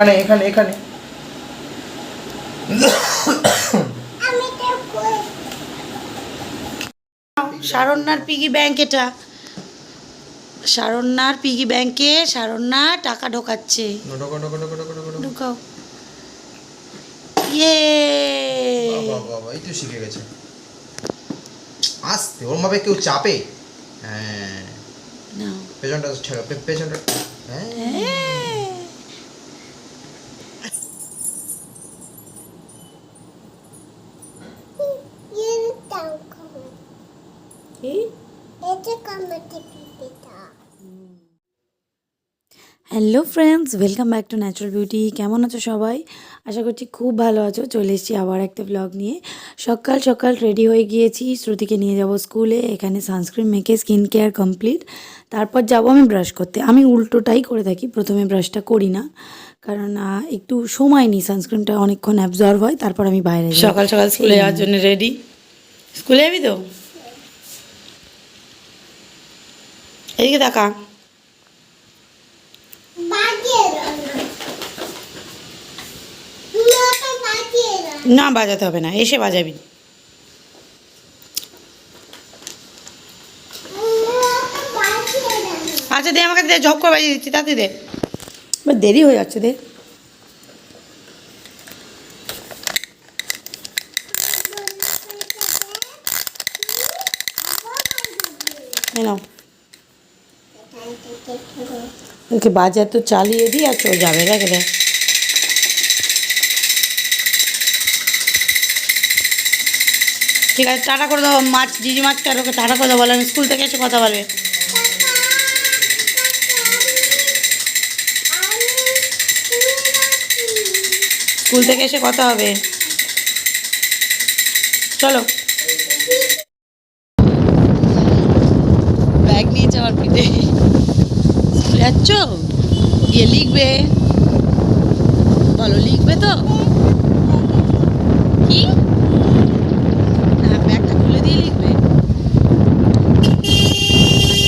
এখানে এখানে এখানে। সারণ্যার পিগি ব্যাংক এটা। সারণ্যার পিগি ব্যাংকে সারণ্যা টাকা ঢোকাচ্ছে। ঢুকাও ইয়ে! এই তো শিখে গেছে। আস্তে ওর মাপে কেউ চাপে? হ্যাঁ। পেছনটা পেছনটা হ্যাঁ। কি? Hello friends welcome back to natural beauty কেমন আছো সবাই? আশা করছি খুব ভালো আছো। চলে এসেছি আবার একটা ব্লগ নিয়ে। সকাল সকাল রেডি হয়ে গিয়েছি। শ্রুতিকে নিয়ে যাব স্কুলে এখানে সানস্ক্রিন মেখে স্কিন কেয়ার কমপ্লিট তারপর যাব আমি ব্রাশ করতে। আমি উল্টোটাই করে থাকি। প্রথমে ব্রাশটা করি না। কারণ একটু সময় নিই সানস্ক্রিনটা অনেকক্ষণ অ্যাবজর্ভ হয়। তারপর আমি বাইরে। সকাল সকাল স্কুলে যাওয়ার জন্য রেডি স্কুলে যাবি তো? এদিকে দেখা। না বাজাতে হবে না, এসে বাজাবি। আচ্ছা দে, আমাকে দে, ঝপ করে বাজিয়ে দিচ্ছি, তাতে দে। দেরি হয়ে যাচ্ছে দে এই নাও ওকে বাজার তো চালিয়ে দিই আর চলে যাবে রেখে দে ঠিক আছে, টাটা করে দেবো মাছ, জিজি মাছটা ওকে টাটা করে দাও, বলে, আমি স্কুল থেকে এসে কথা বলবে। স্কুল থেকে এসে কথা হবে। চলো ব্যাগ নিয়েছে আমার পিঠে যাচ্ছ গিয়ে লিখবে। বলো, লিখবে তো? কি? না ব্যাগটা খুলে দিয়ে লিখবে।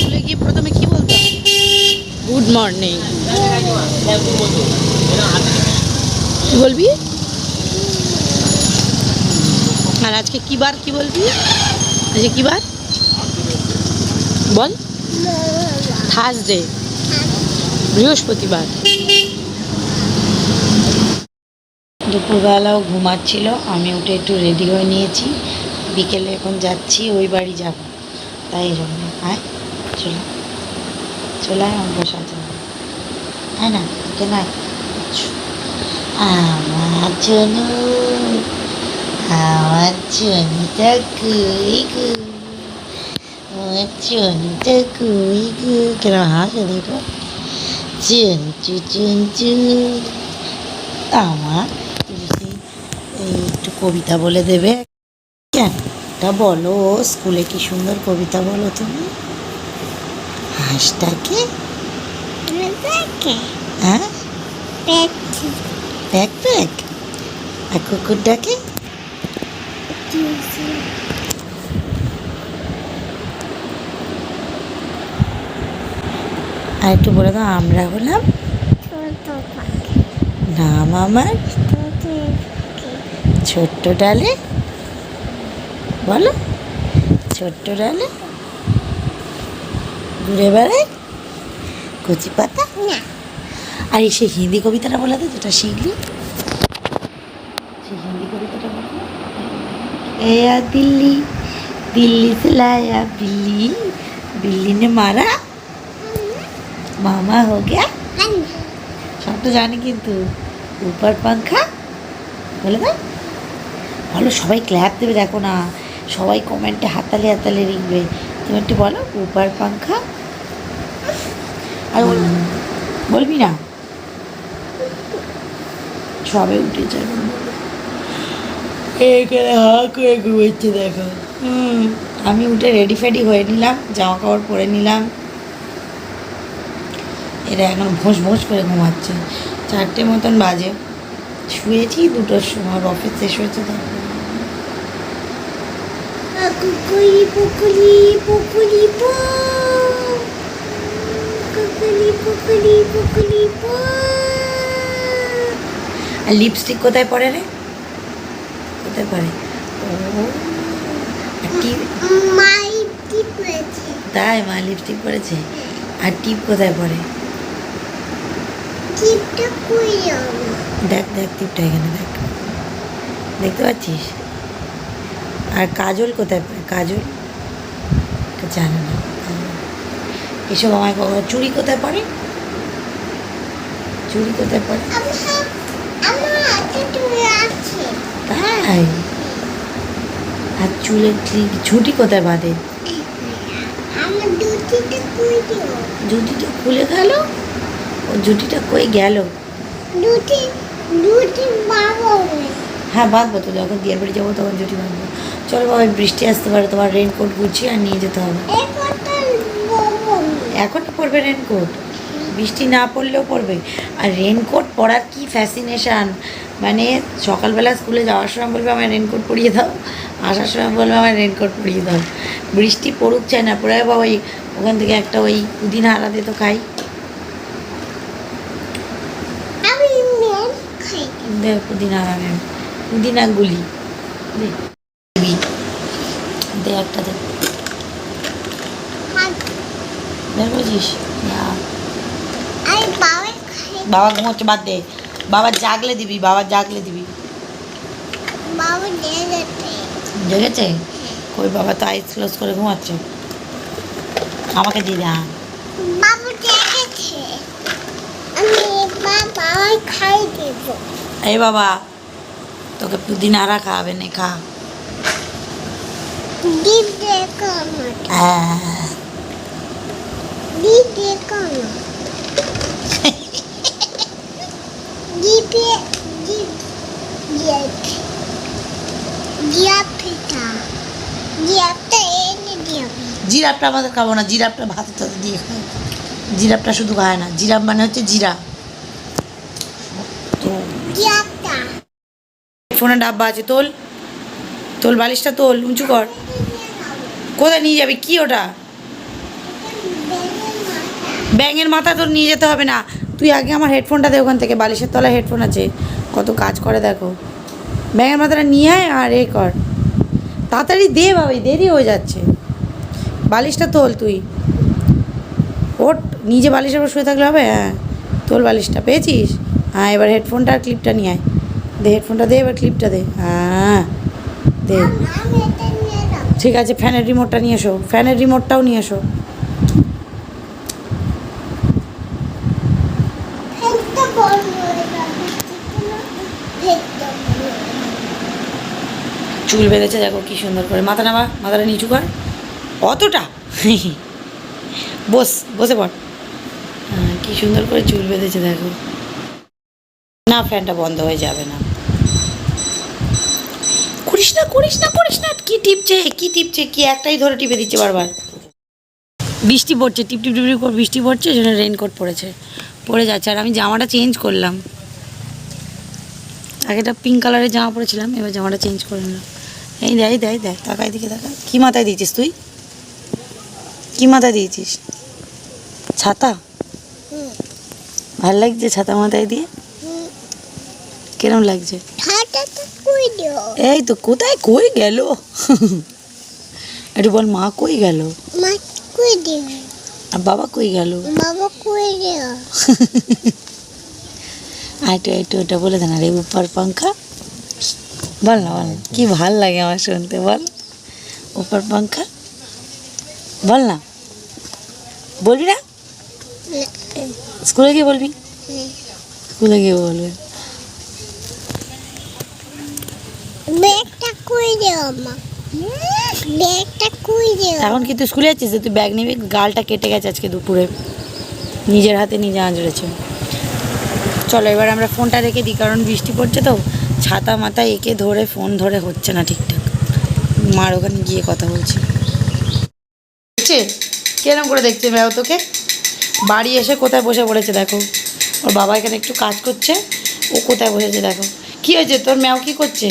খুলে গিয়ে প্রথমে কি বলতে গুড মর্নিং। কি বলবি? আর আজকে কি বার কি বলবি? আজকে কি বার? বল। থার্সডে বৃহস্পতিবার। দুপুরবেলাও ঘুমাচ্ছিল, আমি উঠে একটু রেডি হয়ে নিয়েছি। বিকেলে এখন যাচ্ছি, ওই বাড়ি যাব। তাই জন্য, আয়, চলে। চলে, আয়, আমার আছে। তাই না কেন আয়। আমার জন্য, আমার জন্যটা কই আমার জন্যটা কই কেন হাসে দেখো চঞ্চু আমার এই একটু কবিতা বলে দেবে। বলো, স্কুলে কি সুন্দর কবিতা বলো তুমি? হাঁসটাকে হ্যাঁ? প্যাক প্যাক কুকুরটাকে আর একটু বলে দাও আমরা হলাম নাম আমার ছোট্ট ডালে বলো ছোট্ট ডালে ঘুরে বেড়াই কচি পাতা আর এই সেই হিন্দি কবিতাটা বলে দে যেটা শিখলি সেই হিন্দি কবিতাটা বলে দে। गया दिल्ली दिल्ली से लाया बिल्ली बिल्ली ने मारा मामा हो गया সব তো জানি কিন্তু উপর পাঙ্খা বলে দাও বলো সবাই ক্ল্যাপ দেবে দেখো না সবাই কমেন্টে হাতালে হাতালে লিখবে তুমি একটু বলো উপর পাঙ্খা আর বল- বলবি না সবে উঠে যাবে এখানে হা করে ঘুমাচ্ছে দেখো হুম আমি উঠে রেডি ফেডি হয়ে নিলাম জামা কাপড় পরে নিলাম এরা এখন ভোঁস ভোঁস করে ঘুমাচ্ছে। চারটে মতন বাজে। শুয়েছি দুটোর সময় অফিস শেষ হয়েছে তো। Kukuli pukuli pukuli po. Kukuli pukuli pukuli আর লিপস্টিক কোথায় পরে রে? কোথায় রয়েছে তাই মা লিপস্টিক পরেছে আর টিপ কোথায় যাব দেখ দেখ টিপটা এখানে দেখ। দেখতে পাচ্ছিস? আর কাজল কোথায় কাজল? জানে না। এসব আমায় কখনো চুড়ি কোথায় পরে চুড়ি কোথায় পরে আছে। তাই? আর চুলের ক্লিপ ছুটি কোথায় বাঁধে? জুটিটা খুলে গেল ও জুটিটা কই গেল? দুটি বাবা হ্যাঁ বাঁধবো তো যখন বিয়ের বাড়ি যাব তখন জুটি বাঁধবো। চলো বাবা বৃষ্টি আসতে পারে তোমার রেনকোট গুছিয়ে আর নিয়ে যেতে হবে। এখন পরবে রেনকোট বৃষ্টি না পড়লেও পরবে আর রেনকোট পরার কি ফ্যাসিনেশান মানে সকালবেলা স্কুলে যাওয়ার সময় বলবে আমার রেনকোট পরিয়ে দাও। আসার সময় বলবে আমার রেনকোট পরিয়ে দাও। বৃষ্টি পড়ুক চায় না পড়ে বাবা ওই ওখান থেকে একটা ওই পুদিনা হারাতে তো খাই আমি মেন খাই দে পুদিনা পুদিনা গুলি। দে। একটা দে। বের করছিস? না। বাবা ঘুমোচ্ছে বাদ দে। বাবা জাগলে দিবি বাবা জাগলে দিবি। জেগেছে কই বাবা তো আইস ক্লোজ করে ঘুমাচ্ছে। আমাকে দিয়ে দে হ্যাঁ। আমি বাবা খাই দেব। এই বাবা তোকে পুদিনা হারা খাওয়াবে না খা। হ্যাঁ ডিয়াপটা ডিয়াপটা জিরাপটা আমাদের খাব না জিরাপটা ভাতে টাতে দিয়ে খাই। জিরাপটা শুধু খায় না জিরাপ মানে হচ্ছে জিরা তো ডিয়াপটা ফোনে ডাব্বা আছে, তোল। তোল বালিশটা তোল, উঁচু কর। কোথায় নিয়ে যাবি? কি ওটা? ব্যাঙের মাথা তোর নিয়ে যেতে হবে না। তুই আগে আমার হেডফোনটা দে ওখান থেকে, বালিশের তলায় হেডফোন আছে। কত কাজ করে দেখো। ব্যাঙের মাথাটা নিয়ে আয় আর এ কর। তাড়াতাড়ি দে বাবাই দেরি হয়ে যাচ্ছে। বালিশটা তোল তুই। ওট নিজে বালিশের উপর শুয়ে থাকলে হবে? হ্যাঁ। তোল বালিশটা, পেয়েছিস? হ্যাঁ এবার হেডফোনটা আর ক্লিপটা নিয়ে আয়। দে হেডফোনটা দে, এবার ক্লিপটা দে। হ্যাঁ দে। ঠিক আছে ফ্যানের রিমোটটা নিয়ে এসো। ফ্যানের রিমোটটাও নিয়ে এসো। চুল বেঁধেছে, দেখো কি সুন্দর করে। মাথা নামা, মাথাটা নিচু কর। অতটা? বস, বসে পড়। হ্যাঁ কি সুন্দর করে চুল বেঁধেছে, দেখো। না ফ্যানটা বন্ধ হয়ে যাবে না। করিস না করিস না করিস না। কি টিপছে কি টিপছে কি একটাই ধরে টিপে দিচ্ছে বারবার। বৃষ্টি পড়ছে টিপ টিপ টিপ করে বৃষ্টি পড়ছে জন্য রেনকোট পড়েছে পড়ে যাচ্ছে। আর আমি জামাটা চেঞ্জ করলাম। আগেটা পিঙ্ক কালারের জামা পরেছিলাম এবার জামাটা চেঞ্জ করে নিলাম। এই দেয় দেয় দেয় তাকাই দিকে তাকা কী মাথায় দিয়েছিস তুই? কী মাথায় দিয়েছিস? ছাতা? ভালো লাগছে ছাতা মাথায় দিয়ে? কিরম লাগছে? দিও এই তো কোথায়? কই গেল? একটু বল মা কই গেল? মা কই দিও আর বাবা কই গেল? বাবা কই আর একটু একটু ওটা বলে দেন আরে উপর পাঙ্খা বল না বল। কি ভালো লাগে আমার শুনতে বল। উপর পাঙ্খা বল না। বলবি না? স্কুলে গিয়ে বলবি? স্কুলে গিয়ে বলবে। ব্যাগটা কই দিও মা ব্যাগটা কই দিও এখন কি তুই স্কুলে যাচ্ছিস যে তুই ব্যাগ নিবি গালটা কেটে গেছে আজকে দুপুরে। নিজের হাতে নিজে আঁচড়েছে। চলো এবার আমরা ফোনটা রেখে দিই কারণ বৃষ্টি পড়ছে তো। ছাতা মাথায় এঁকে ধরে ফোন ধরে হচ্ছে না ঠিকঠাক। মার ওখানে গিয়ে কথা বলছি। দেখছে? কিরম করে দেখছে ম্যাও তোকে? বাড়ি এসে কোথায় বসে পড়েছে দেখো। ওর বাবা এখানে একটু কাজ করছে ও কোথায় বসেছে দেখো। কি হয়েছে? তোর ম্যাও কি করছে?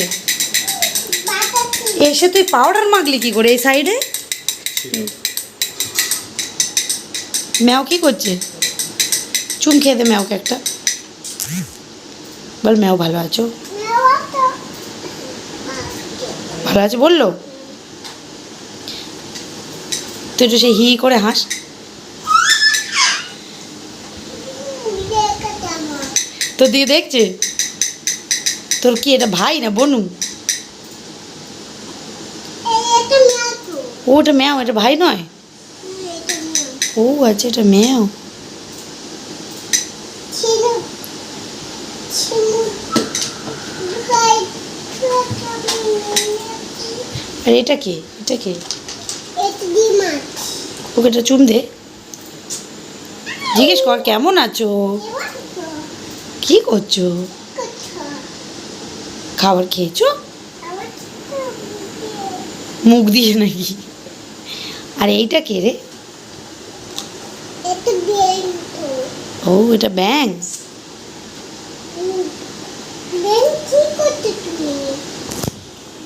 এসে তুই পাউডার মাখলি কি করে এই সাইডে ম্যাও কি করছে? চুম খেয়ে দে ম্যাওকে একটা। বল ম্যাও ভালো আছো? ভালো আছে বলল? তুই একটু সেই হি করে হাস। তোর দিকে দেখছে? তোর কি এটা ভাই না বনু এই এটা নেওয়া তো ও ওটা ম্যাও, এটা ভাই নয়? ও আচ্ছা এটা ম্যাও। আর এটা কে? এটা কে? ওকে এটা চুম দে। জিজ্ঞেস কর, কেমন আছো? কি করছ? খাবার খেয়েছো? মুখ দিয়ে নাকি? আর এইটা কে রে? ও এটা ব্যাং বেন কি করতে তুমি?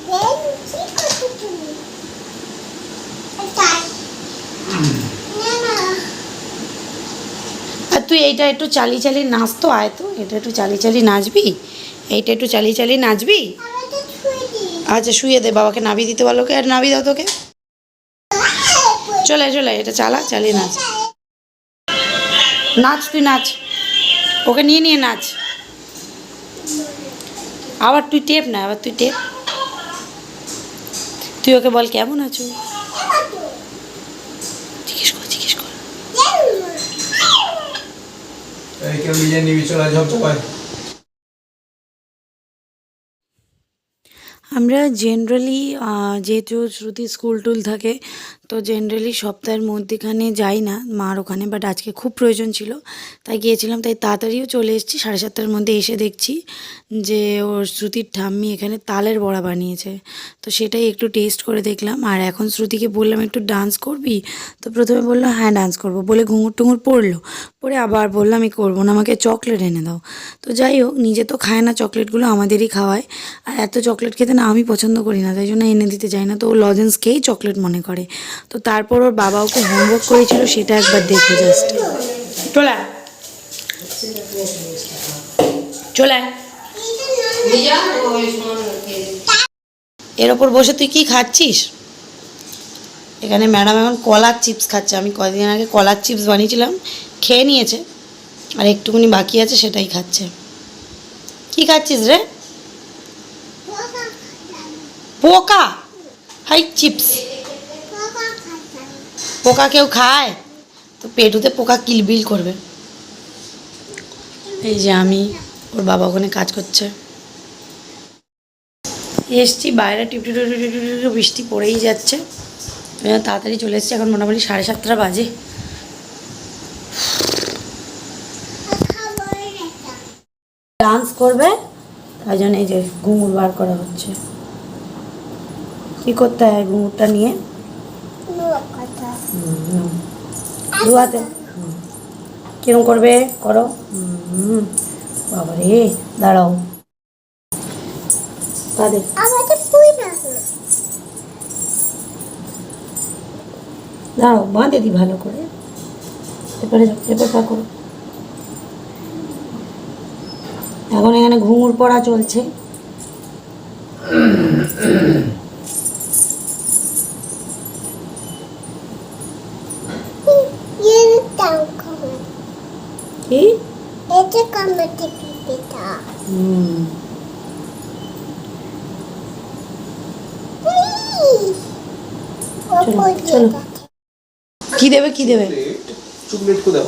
বেন কি করতে তুমি? এটা না না। আর তুই এইটা একটু চালিয়ে চালিয়ে নাচ তো আয় তো। এটা একটু চালিয়ে চালিয়ে নাচবি? এইটা একটু চালিয়ে চালিয়ে নাচবি? আচ্ছা শুয়ে দে বাবাকে নাবি দিতে পারল কে আর নাবি দাও তোকে। চলে চলে, এটা চালা, চালিয়ে নাচ। নাচ, তুই নাচ। ওকে নিয়ে নিয়ে নাচ। আবার তুই টেপ না, আবার তুই টেপ। তুই ওকে বল, কেমন আছো? জিজ্ঞেস কর জিজ্ঞেস কর। আমরা জেনারেলি যেহেতু শ্রুতি স্কুল টুল থাকে, তো জেনারেলি সপ্তাহের মধ্যেখানে যাই না, মার ওখানে বাট আজকে খুব প্রয়োজন ছিল, তাই গিয়েছিলাম, তাই তাড়াতাড়িও চলে এসেছি, সাড়ে সাতটার মধ্যে এসে দেখছি যে ওর শ্রুতির ঠাম্মি এখানে তালের বড়া বানিয়েছে, তো সেটাই একটু টেস্ট করে দেখলাম, আর এখন শ্রুতিকে বললাম, একটু ডান্স করবি? তো প্রথমে বলল হ্যাঁ ডান্স করব। বলে ঘুঙুর টুঙুর পড়ল, পরে আবার বলল আমি করব না, আমাকে চকলেট এনে দাও। তো যাই হোক, নিজে তো খায় না চকলেটগুলো আমাদেরই খাওয়ায়, আর এত চকলেট খেতে না আমি পছন্দ করি না তাই জন্য এনে দিতে চাই না। তো ও লজেন্স খেয়েই চকলেট মনে করে। তো তারপর ওর বাবা ওকে হোমওয়ার্ক করেছিল সেটা একবার দেখো জাস্ট চলে চলে এর ওপর বসে তুই কি খাচ্ছিস? এখানে ম্যাডাম এখন কলার চিপস খাচ্ছে। আমি কদিন আগে কলার চিপস বানিয়েছিলাম খেয়ে নিয়েছে। আর একটুখানি বাকি আছে সেটাই খাচ্ছে। কি খাচ্ছিস রে? পোকা? Hi, chips. পোকা কেউ খায়? তো পেটুতে পোকা কিলবিল করবে। এই যে আমি, ওর বাবা ওখানে কাজ করছে। এসছি, বাইরে টিপটি টিপটি বৃষ্টি পড়েই যাচ্ছে। তাড়াতাড়ি চলে এসেছি, এখন মোটামুটি সাড়ে সাতটা বাজে। ডান্স করবে, তাই জন্য এই যে ঘুঙুর বার করা হচ্ছে। কি করতে হয় ঘুঙুরটা নিয়ে? হাতে কিরম করবে? করো। হুম বাবারে দাঁড়াও। তাদের দাঁড়াও বাঁধে দি ভালো করে। এরপরে এরপর পা করো। এখন এখানে ঘুঙুর পড়া চলছে ইয়ে টাও খাবে কি এটা কামাতে পিপিটা হুম চলো, চলো। কি দেবে কি দেবে? চকলেট কোথায়?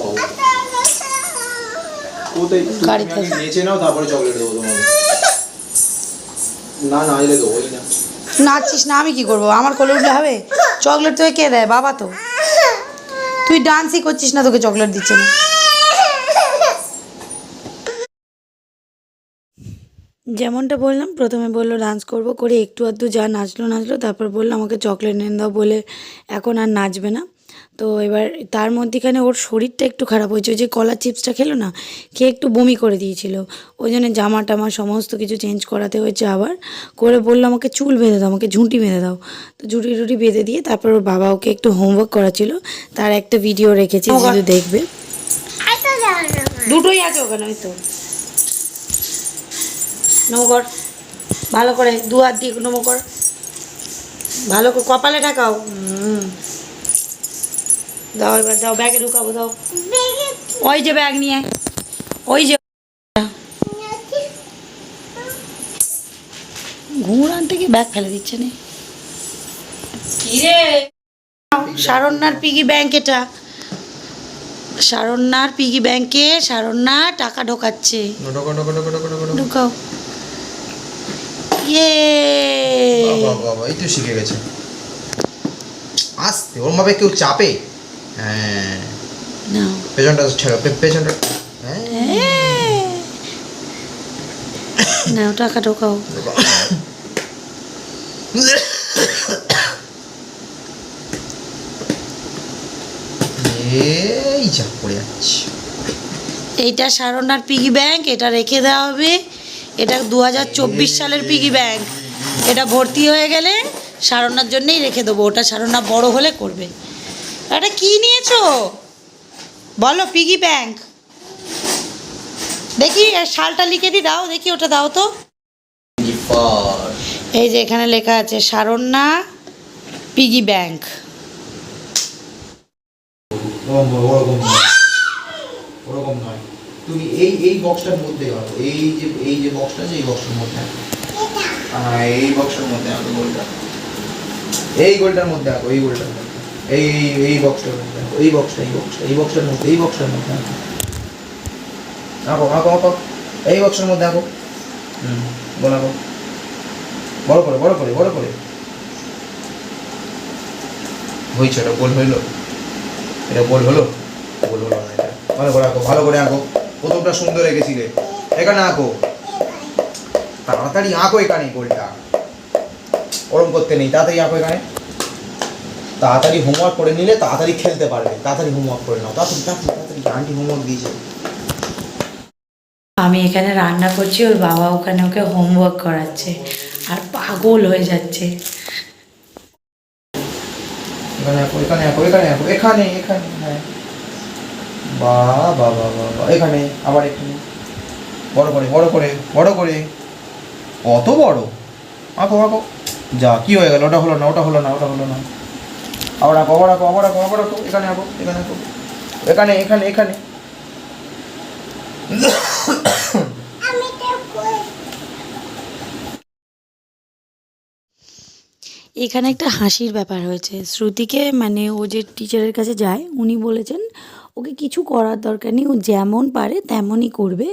গাড়িতে। আগে নাও তারপরে চকলেট দেবো তোমাকে। না না এলে দেবোই না। নাচছিস না আমি কি করব? আমার কোলে উঠলে হবে? চকলেট তোকে কে দেয়? বাবা তো। তুই ডান্সই করছিস না তোকে চকলেট দিচ্ছে না। যেমনটা বললাম প্রথমে বলল ডান্স করব করে একটু আধটু যা নাচলো নাচলো তারপর বলল আমাকে চকলেট এনে দাও বলে এখন আর নাচবে না। তো এবার তার মধ্যেখানে ওর শরীরটা একটু খারাপ হয়েছে। ওই যে কলার চিপসটা খেলো না খেয়ে একটু বমি করে দিয়েছিল। ওই জন্য জামা টামা সমস্ত কিছু চেঞ্জ করাতে হয়েছে আবার। করে বলল আমাকে চুল বেঁধে দাও আমাকে ঝুঁটি বেঁধে দাও। তো ঝুঁটি টুটি বেঁধে দিয়ে তারপর ওর বাবা ওকে একটু হোমওয়ার্ক করা ছিল তার একটা ভিডিও রেখেছি যদি দেখবে। এটা দুটোই আছে ওখানে ওই তো। নমো কর। ভালো করে দু হাত দিয়ে নমো কর। ভালো করে কপালে ঠাকাও। হুম। দাও এবার দাও ব্যাগে ঢুকাবো দাও। ওই যে ব্যাগ নিয়ে। ওই যে ঘুর আনতে গিয়ে ব্যাগ ফেলে দিচ্ছে নে। সারণ্যার পিগি ব্যাংক এটা। সারণ্যার পিগি ব্যাংকে সারণ্যা টাকা ঢোকাচ্ছে। ঢোকো ঢোকো ঢোকো ঢোকো ঢোকো ঢোকো। ঢুকাও। ইয়ে। বাবা বাবা এই তো শিখে গেছে। আস্তে ওর মাপে কেউ চাপে? হ্যাঁ। নাও। পেছনটা ছেড়ো পেছনটা হ্যাঁ। নাও টাকা ঢোকাও। এই যা পড়ে যাচ্ছে। এইটা সারণ্যার পিগি ব্যাংক এটা রেখে দেওয়া হবে। এটা দু হাজার চব্বিশ সালের পিগি ব্যাংক এটা ভর্তি হয়ে গেলে সারণ্যার জন্যই রেখে দেবো। ওটা সারণ্যা বড় হলে করবে। এটা কি নিয়েছো? বলো পিগি ব্যাংক দেখি শালটা লিখে দি দাও দেখি ওটা দাও তো। এই যে এখানে লেখা আছে সারণ্যা পিগি ব্যাংক ওরকম ওরকম নয় তুমি এই এই বক্সটার মধ্যে আঁকো এই যে এই যে বক্সটা আছে এই বক্সের মধ্যে হ্যাঁ এই বক্সের মধ্যে আঁকো গোলটা এই গোলটার মধ্যে আঁকো এই গোলটার মধ্যে। এই এই বক্সটার মধ্যে এই বক্সটা এই বক্সটা এই বক্সটার মধ্যে, এই বক্সটার মধ্যে আঁকো। আঁকো আঁকো এই বক্সের মধ্যে আঁকো। হুম আঁকো বড় করে বড় করে বড় করে। হয়েছে, এটা গোল হইল। এটা গোল হলো? গোল হলো না এটা। ভালো করে আঁকো, ভালো করে আঁকো। প্রথমটা সুন্দর এঁকেছিলে। এখানে আঁকো। তাড়াতাড়ি আঁকো এখানে গোলটা। ওরম করতে নেই, তাড়াতাড়ি আঁকো এখানে। তাড়াতাড়ি হোমওয়ার্ক করে নিলে তাড়াতাড়ি খেলতে পারবে। তাড়াতাড়ি হোমওয়ার্ক করে নাও। তাড়াতাড়ি তাড়াতাড়ি আন্টি হোমওয়ার্ক দিয়েছে আমি এখানে রান্না করছি ওর বাবা ওখানে ওকে হোমওয়ার্ক করাচ্ছে। আর পাগল হয়ে যাচ্ছে। এখানে এখানে এখানে এখানে এখানে হ্যাঁ। বা বা বা বা বা এখানে আবার এখানে। বড় করে বড় করে বড় করে। কত বড়? আঁকো আঁকো। যা কি হয়ে গেল? ওটা হলো না ওটা হলো না ওটা হলো না। আবার আঁকো আবার আঁকো আবার আঁকো আবার আঁকো এখানে আঁকো এখানে আঁকো এখানে এখানে এখানে। এখানে একটা হাসির ব্যাপার হয়েছে। শ্রুতিকে মানে ও যে টিচারের কাছে যায়, উনি বলেছেন, ওকে কিছু করার দরকার নেই। ও যেমন পারে, তেমনই করবে।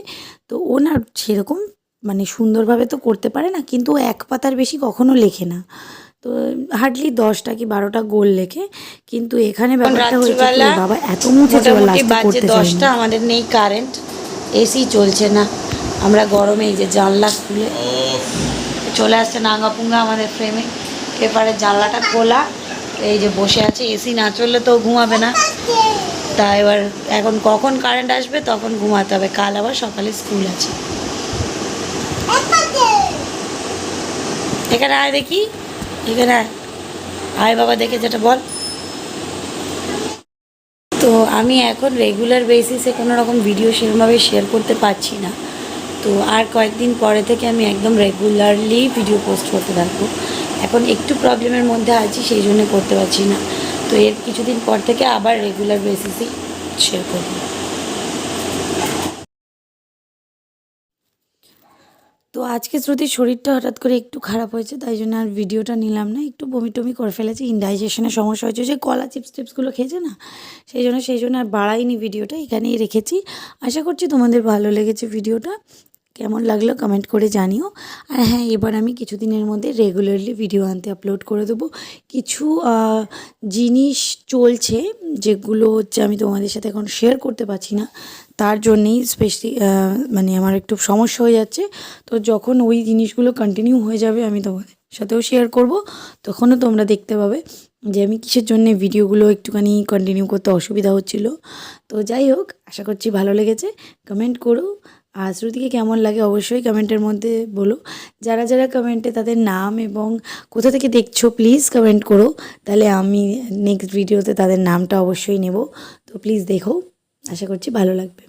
তো ও না সেরকম মানে সুন্দরভাবে তো করতে পারে না, কিন্তু এক পাতার বেশি কখনো লেখে না। তো হার্ডলি দশটা কি বারোটা গোল লেখে কিন্তু এখানে ব্যাপারটা হয়েছে বাবা এত বাজে দশটা আমাদের নেই কারেন্ট এসি চলছে না। আমরা গরমে এই যে জানলা খুলে চলে আসছে নাঙ্গাপুঙ্গা আমাদের ফ্রেমে এপারে জানলাটা খোলা এই যে বসে আছে এসি না চললে তো ঘুমাবে না। তা এবার এখন কখন কারেন্ট আসবে তখন ঘুমাতে হবে। কাল আবার সকালে স্কুল আছে। এখানে আয় দেখি। এখানে আয় বাবা, দেখে যেটা বল। তো আমি এখন রেগুলার বেসিসে কোনো রকম ভিডিও সেরকমভাবে শেয়ার করতে পারছি না। তো আর কয়েকদিন পরে থেকে আমি একদম রেগুলারলি ভিডিও পোস্ট করতে থাকব। এখন একটু প্রবলেমের মধ্যে আছি, সেই জন্য করতে পারছি না। তো এর কিছুদিন পর থেকে আবার রেগুলার বেসিসেই শেয়ার করব। তো আজকে শ্রুতির শরীরটা হঠাৎ করে একটু খারাপ হয়েছে, তাই জন্য আর ভিডিওটা নিলাম না। একটু বমি টমি করে ফেলেছে ইনডাইজেশনের সমস্যা হয়েছে। যে কলা চিপস টিপসগুলো খেয়েছে না, সেই জন্য সেই জন্য আর বাড়াইনি ভিডিওটা, এখানেই রেখেছি। আশা করছি তোমাদের ভালো লেগেছে ভিডিওটা। কেমন লাগল কমেন্ট করে জানিও। আর হ্যাঁ এবার আমি কিছুদিনের মধ্যে রেগুলারলি ভিডিও আনতে আপলোড করে দেবো। কিছু জিনিস চলছে, যেগুলো হচ্ছে আমি তোমাদের সাথে এখন শেয়ার করতে পারছি না। তার জন্যেই স্পেশালি মানে আমার একটু সমস্যা হয়ে যাচ্ছে। তো যখন ওই জিনিসগুলো কন্টিনিউ হয়ে যাবে, আমি তোমাদের সাথেও শেয়ার করব। তখনও তোমরা দেখতে পাবে যে আমি কিসের জন্য ভিডিওগুলো একটুখানি কন্টিনিউ করতে অসুবিধা হচ্ছিল। তো যাই হোক, আশা করছি ভালো লেগেছে। কমেন্ট করো। আর শ্রুতিকে কেমন লাগে অবশ্যই কমেন্টের মধ্যে বলো। যারা যারা কমেন্টে তাদের নাম এবং কোথা থেকে দেখছ প্লিজ কমেন্ট করো। তাহলে আমি নেক্সট ভিডিওতে তাদের নামটা অবশ্যই নেব। তো প্লিজ দেখো। আশা করছি ভালো লাগবে।